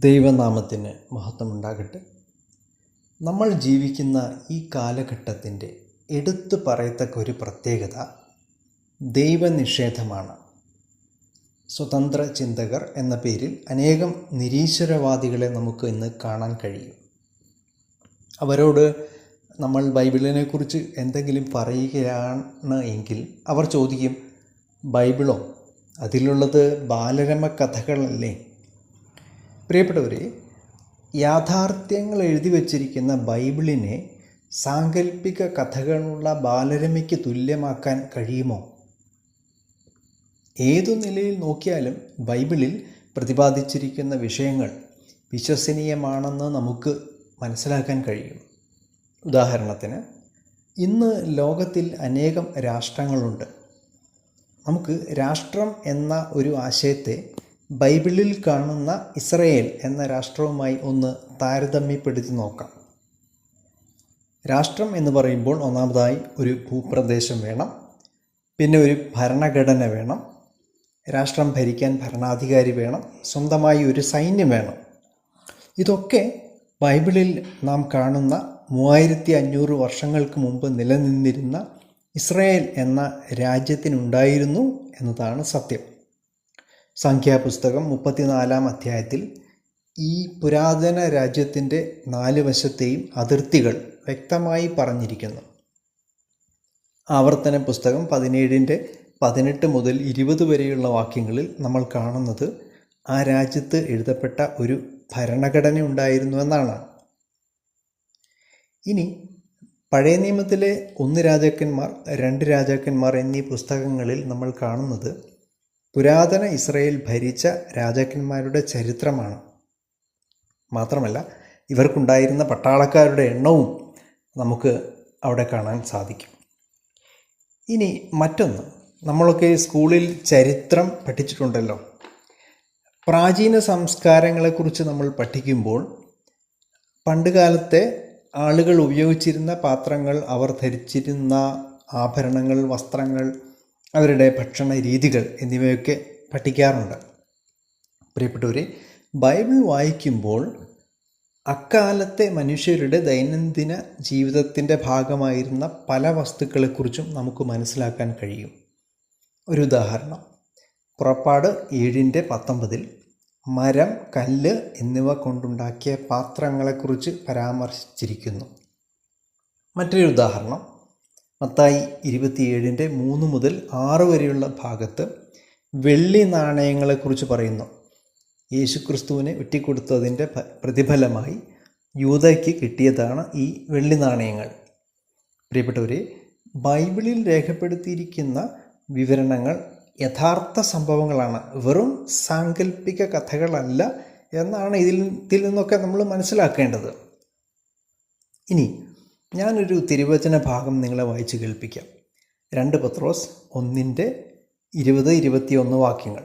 ദൈവനാമത്തിന് മഹത്വമുണ്ടാകട്ടെ. നമ്മൾ ജീവിക്കുന്ന ഈ കാലഘട്ടത്തിന്റെ എടുത്തു പറയത്തക്ക ഒരു പ്രത്യേകത ദൈവനിഷേധമാണ്. സ്വതന്ത്ര ചിന്തകർ എന്ന പേരിൽ അനേകം നിരീശ്വരവാദികളെ നമുക്ക് ഇന്ന് കാണാൻ കഴിയും. അവരോട് നമ്മൾ ബൈബിളിനെക്കുറിച്ച് എന്തെങ്കിലും പറയുകയാണ് എങ്കിൽ അവർ ചോദിക്കും ബൈബിളോ അതിലുള്ളത് ബാലരമ കഥകളല്ലേ? പ്രിയപ്പെട്ടവരെ യാഥാർത്ഥ്യങ്ങൾ എഴുതി വച്ചിരിക്കുന്ന ബൈബിളിനെ സാങ്കല്പിക കഥകളുള്ള ബാലരമയ്ക്ക് തുല്യമാക്കാൻ കഴിയുമോ? ഏതു നിലയിൽ നോക്കിയാലും ബൈബിളിൽ പ്രതിപാദിച്ചിരിക്കുന്ന വിഷയങ്ങൾ വിശ്വസനീയമാണെന്ന് നമുക്ക് മനസ്സിലാക്കാൻ കഴിയും. ഉദാഹരണത്തിന് ഇന്ന് ലോകത്തിൽ അനേകം രാഷ്ട്രങ്ങളുണ്ട്. നമുക്ക് രാഷ്ട്രം എന്ന ഒരു ആശയത്തെ ബൈബിളിൽ കാണുന്ന ഇസ്രയേൽ എന്ന രാഷ്ട്രവുമായി ഒന്ന് താരതമ്യപ്പെടുത്തി നോക്കാം. രാഷ്ട്രം എന്ന് പറയുമ്പോൾ ഒന്നാമതായി ഒരു ഭൂപ്രദേശം വേണം. പിന്നെ ഒരു ഭരണഘടന വേണം. രാഷ്ട്രം ഭരിക്കാൻ ഭരണാധികാരി വേണം. സ്വന്തമായി ഒരു സൈന്യം വേണം. ഇതൊക്കെ ബൈബിളിൽ നാം കാണുന്ന മൂവായിരത്തി അഞ്ഞൂറ് വർഷങ്ങൾക്ക് മുമ്പ് നിലനിന്നിരുന്ന ഇസ്രയേൽ എന്ന രാജ്യത്തിനുണ്ടായിരുന്നു എന്നതാണ് സത്യം. സംഖ്യാപുസ്തകം മുപ്പത്തിനാലാം അധ്യായത്തിൽ ഈ പുരാതന രാജ്യത്തിന്റെ നാല് വശത്തെയും അതിർത്തികൾ വ്യക്തമായി പറഞ്ഞിരിക്കുന്നു. ആവർത്തന പുസ്തകം പതിനേഴിന്റെ പതിനെട്ട് മുതൽ ഇരുപത് വരെയുള്ള വാക്യങ്ങളിൽ നമ്മൾ കാണുന്നത് ആ രാജ്യത്ത് എഴുതപ്പെട്ട ഒരു ഭരണഘടന ഉണ്ടായിരുന്നു എന്നാണ്. ഇനി പഴയ നിയമത്തിലെ ഒന്ന് രാജാക്കന്മാർ രണ്ട് രാജാക്കന്മാർ എന്നീ പുസ്തകങ്ങളിൽ നമ്മൾ കാണുന്നത് പുരാതന ഇസ്രയേൽ ഭരിച്ച രാജാക്കന്മാരുടെ ചരിത്രമാണ്. മാത്രമല്ല ഇവർക്കുണ്ടായിരുന്ന പട്ടാളക്കാരുടെ എണ്ണവും നമുക്ക് അവിടെ കാണാൻ സാധിക്കും. ഇനി മറ്റൊന്ന്. നമ്മളൊക്കെ സ്കൂളിൽ ചരിത്രം പഠിച്ചിട്ടുണ്ടല്ലോ. പ്രാചീന സംസ്കാരങ്ങളെക്കുറിച്ച് നമ്മൾ പഠിക്കുമ്പോൾ പണ്ടുകാലത്തെ ആളുകൾ ഉപയോഗിച്ചിരുന്ന പാത്രങ്ങൾ അവർ ധരിച്ചിരുന്ന ആഭരണങ്ങൾ വസ്ത്രങ്ങൾ അവരുടെ ഭക്ഷണ രീതികൾ എന്നിവയൊക്കെ പഠിക്കാറുണ്ട്. പ്രിയപ്പെട്ടവരെ ബൈബിൾ വായിക്കുമ്പോൾ അക്കാലത്തെ മനുഷ്യരുടെ ദൈനംദിന ജീവിതത്തിന്റെ ഭാഗമായിരുന്ന പല വസ്തുക്കളെക്കുറിച്ചും നമുക്ക് മനസ്സിലാക്കാൻ കഴിയും. ഒരു ഉദാഹരണം പുറപ്പാട് ഏഴിന്റെ പത്തൊമ്പതിൽ മരം കല്ല് എന്നിവ കൊണ്ടുണ്ടാക്കിയ പാത്രങ്ങളെക്കുറിച്ച് പരാമർശിച്ചിരിക്കുന്നു. മറ്റൊരു ഉദാഹരണം മത്തായി ഇരുപത്തിയേഴിന്റെ മൂന്ന് മുതൽ ആറ് വരെയുള്ള ഭാഗത്ത് വെള്ളി നാണയങ്ങളെക്കുറിച്ച് പറയുന്നു. യേശുക്രിസ്തുവിനെ ഒറ്റിക്കൊടുത്തതിന്റെ പ്രതിഫലമായി യൂതയ്ക്ക് കിട്ടിയതാണ് ഈ വെള്ളി നാണയങ്ങൾ. പ്രിയപ്പെട്ടവരെ ബൈബിളിൽ രേഖപ്പെടുത്തിയിരിക്കുന്ന വിവരണങ്ങൾ യഥാർത്ഥ സംഭവങ്ങളാണ്. വെറും സാങ്കല്പിക കഥകളല്ല എന്നാണ് ഇതിൽ ഇതിൽ നിന്നൊക്കെ നമ്മൾ മനസ്സിലാക്കേണ്ടത്. ഇനി ഞാനൊരു തിരുവചന ഭാഗം നിങ്ങളെ വായിച്ച് കേൾപ്പിക്കാം. രണ്ട് പത്രോസ് ഒന്നിന്റെ ഇരുപത് ഇരുപത്തിയൊന്ന് വാക്യങ്ങൾ.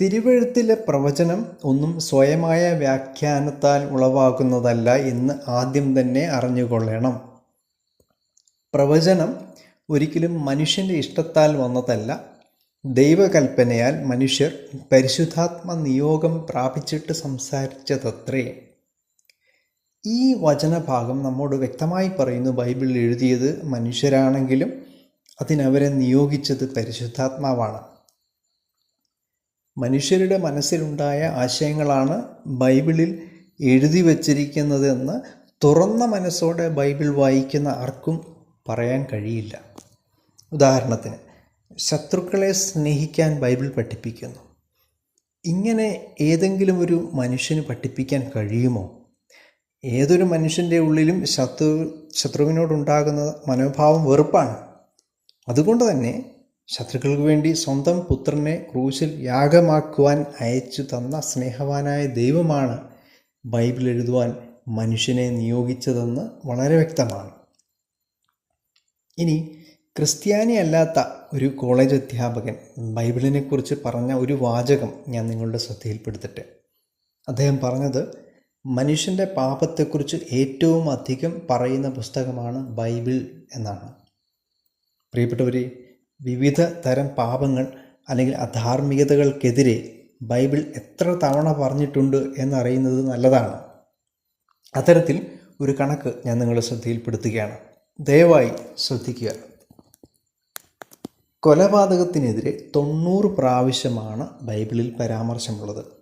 തിരുവഴുത്തിലെ പ്രവചനം ഒന്നും സ്വയമായ വ്യാഖ്യാനത്താൽ ഉളവാകുന്നതല്ല എന്ന് ആദ്യം തന്നെ അറിഞ്ഞുകൊള്ളണം. പ്രവചനം ഒരിക്കലും മനുഷ്യന്റെ ഇഷ്ടത്താൽ വന്നതല്ല. ദൈവകൽപ്പനയാൽ മനുഷ്യർ പരിശുദ്ധാത്മ നിയോഗം പ്രാപിച്ചിട്ട് സംസാരിച്ചതത്രേ. ഈ വചനഭാഗം നമ്മോട് വ്യക്തമായി പറയുന്നു. ബൈബിളിൽ എഴുതിയത് മനുഷ്യരാണെങ്കിലും അതിനവരെ നിയോഗിച്ചത് പരിശുദ്ധാത്മാവാണ്. മനുഷ്യരുടെ മനസ്സിലുണ്ടായ ആശയങ്ങളാണ് ബൈബിളിൽ എഴുതി വച്ചിരിക്കുന്നതെന്ന് തുറന്ന മനസ്സോടെ ബൈബിൾ വായിക്കുന്ന ആർക്കും പറയാൻ കഴിയില്ല. ഉദാഹരണത്തിന് ശത്രുക്കളെ സ്നേഹിക്കാൻ ബൈബിൾ പഠിപ്പിക്കുന്നു. ഇങ്ങനെ ഏതെങ്കിലും ഒരു മനുഷ്യന് പഠിപ്പിക്കാൻ കഴിയുമോ? ഏതൊരു മനുഷ്യന്റെ ഉള്ളിലും ശത്രു ശത്രുവിനോടുണ്ടാകുന്ന മനോഭാവം വെറുപ്പാണ്. അതുകൊണ്ട് തന്നെ ശത്രുക്കൾക്ക് വേണ്ടി സ്വന്തം പുത്രനെ ക്രൂശിൽ യാഗമാക്കുവാൻ അയച്ചു തന്ന സ്നേഹവാനായ ദൈവമാണ് ബൈബിൾ എഴുതുവാൻ മനുഷ്യനെ നിയോഗിച്ചതെന്ന് വളരെ വ്യക്തമാണ്. ഇനി ക്രിസ്ത്യാനി അല്ലാത്ത ഒരു കോളേജ് അധ്യാപകൻ ബൈബിളിനെക്കുറിച്ച് പറഞ്ഞ ഒരു വാചകം ഞാൻ നിങ്ങളുടെ ശ്രദ്ധയിൽപ്പെടുത്തട്ടെ. അദ്ദേഹം പറഞ്ഞത് മനുഷ്യന്റെ പാപത്തെക്കുറിച്ച് ഏറ്റവും അധികം പറയുന്ന പുസ്തകമാണ് ബൈബിൾ എന്നാണ്. പ്രിയപ്പെട്ടവരെ വിവിധ തരം പാപങ്ങൾ അല്ലെങ്കിൽ അധാർമികതകൾക്കെതിരെ ബൈബിൾ എത്ര തവണ പറഞ്ഞിട്ടുണ്ട് എന്നറിയുന്നത് നല്ലതാണ്. അത്തരത്തിൽ ഒരു കണക്ക് ഞാൻ നിങ്ങളുടെ ശ്രദ്ധയിൽപ്പെടുത്തുകയാണ്. ദയവായി ശ്രദ്ധിക്കുക. കൊലപാതകത്തിനെതിരെ തൊണ്ണൂറ് പ്രാവശ്യമാണ് ബൈബിളിൽ പരാമർശമുള്ളത്.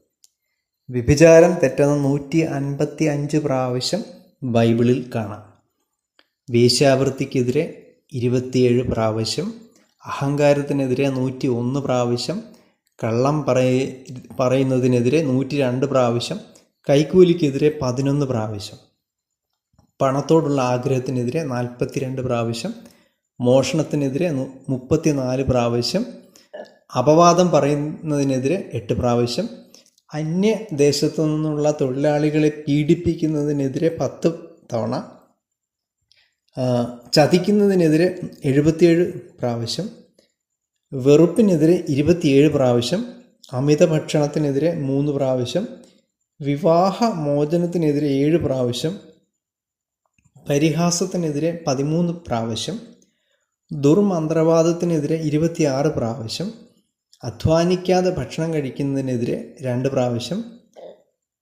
വ്യഭിചാരം തെറ്റെന്ന് നൂറ്റി അൻപത്തി അഞ്ച് പ്രാവശ്യം ബൈബിളിൽ കാണാം. വേശ്യാവൃത്തിക്കെതിരെ ഇരുപത്തിയേഴ് പ്രാവശ്യം അഹങ്കാരത്തിനെതിരെ നൂറ്റി ഒന്ന് പ്രാവശ്യം കള്ളം പറയ പറയുന്നതിനെതിരെ നൂറ്റി രണ്ട് പ്രാവശ്യം കൈക്കൂലിക്കെതിരെ പതിനൊന്ന് പ്രാവശ്യം പണത്തോടുള്ള ആഗ്രഹത്തിനെതിരെ നാൽപ്പത്തിരണ്ട് പ്രാവശ്യം മോഷണത്തിനെതിരെ മുപ്പത്തിനാല് പ്രാവശ്യം അപവാദം പറയുന്നതിനെതിരെ എട്ട് പ്രാവശ്യം അന്യ ദേശത്തു നിന്നുള്ള തൊഴിലാളികളെ പീഡിപ്പിക്കുന്നതിനെതിരെ പത്ത് തവണ ചതിക്കുന്നതിനെതിരെ എഴുപത്തിയേഴ് പ്രാവശ്യം വെറുപ്പിനെതിരെ ഇരുപത്തിയേഴ് പ്രാവശ്യം അമിത ഭക്ഷണത്തിനെതിരെ മൂന്ന് പ്രാവശ്യം വിവാഹ മോചനത്തിനെതിരെ ഏഴ് പ്രാവശ്യം പരിഹാസത്തിനെതിരെ പതിമൂന്ന് പ്രാവശ്യം ദുർമന്ത്രവാദത്തിനെതിരെ ഇരുപത്തിയാറ് പ്രാവശ്യം അധ്വാനിക്കാതെ ഭക്ഷണം കഴിക്കുന്നതിനെതിരെ രണ്ട് പ്രാവശ്യം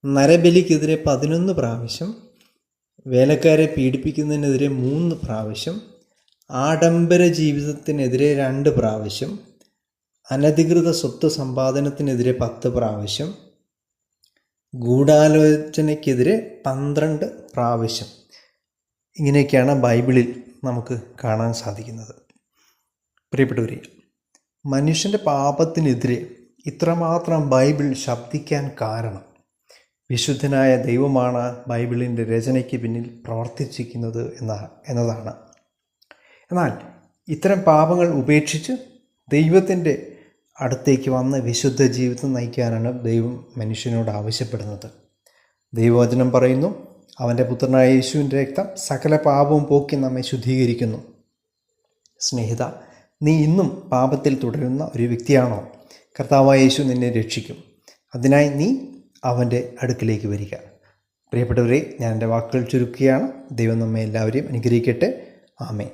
നരബലിക്കെതിരെ പതിനൊന്ന് പ്രാവശ്യം വേലക്കാരെ പീഡിപ്പിക്കുന്നതിനെതിരെ മൂന്ന് പ്രാവശ്യം ആഡംബര ജീവിതത്തിനെതിരെ രണ്ട് പ്രാവശ്യം അനധികൃത സ്വത്ത് സമ്പാദനത്തിനെതിരെ പത്ത് പ്രാവശ്യം ഗൂഢാലോചനയ്ക്കെതിരെ പന്ത്രണ്ട് പ്രാവശ്യം. ഇങ്ങനെയൊക്കെയാണ് ബൈബിളിൽ നമുക്ക് കാണാൻ സാധിക്കുന്നത്. പ്രിയപ്പെട്ടവരെ മനുഷ്യന്റെ പാപത്തിനെതിരെ ഇത്രമാത്രം ബൈബിൾ ശബ്ദിക്കാൻ കാരണം. വിശുദ്ധനായ ദൈവമാണ് ബൈബിളിന്റെ രചനയ്ക്ക് പിന്നിൽ പ്രവർത്തിച്ചിരിക്കുന്നത് എന്ന എന്നതാണ്. എന്നാൽ ഇത്തരം പാപങ്ങൾ ഉപേക്ഷിച്ച് ദൈവത്തിന്റെ അടുത്തേക്ക് വന്ന് വിശുദ്ധ ജീവിതം നയിക്കാനാണ് ദൈവം മനുഷ്യനോട് ആവശ്യപ്പെടുന്നത്. ദൈവവചനം പറയുന്നു അവന്റെ പുത്രനായ യേശുവിന്റെ രക്തം സകല പാപവും പോക്കി നമ്മെ ശുദ്ധീകരിക്കുന്നു. സ്നേഹിത നീ ഇന്നും പാപത്തിൽ തുടരുന്ന ഒരു വ്യക്തിയാണോ? കർത്താവായ യേശു നിന്നെ രക്ഷിക്കും. അതിനായി നീ അവന്റെ അടുക്കിലേക്ക് വരിക. പ്രിയപ്പെട്ടവരെ ഞാൻ എന്റെ വാക്കുകൾ ചുരുക്കുകയാണ്. ദൈവം നമ്മെ എല്ലാവരെയും അനുഗ്രഹിക്കട്ടെ. ആമേ